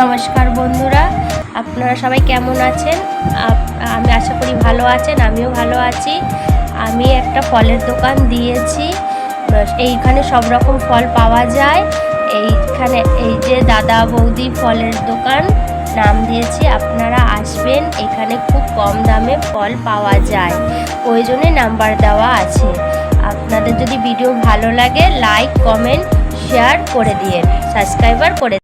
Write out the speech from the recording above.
নমস্কার বন্ধুরা, আপনারা সবাই কেমন আছেন? আপ- আমি আশা করি ভালো আছেন, আমিও ভালো আছি। আমি একটা ফলের দোকান দিয়েছি এইখানে সব রকম ফল পাওয়া যায়। এইখানে এই যে দাদা বৌদি ফলের দোকান, নাম দিয়েছি, আপনারা আসবেন, এখানে খুব কম দামে ফল পাওয়া যায়। ওই জন্যে নাম্বার দেওয়া আছে। আপনাদের যদি ভিডিও ভালো লাগে, লাইক, কমেন্ট, শেয়ার করে দিয়ে সাবস্ক্রাইবার করে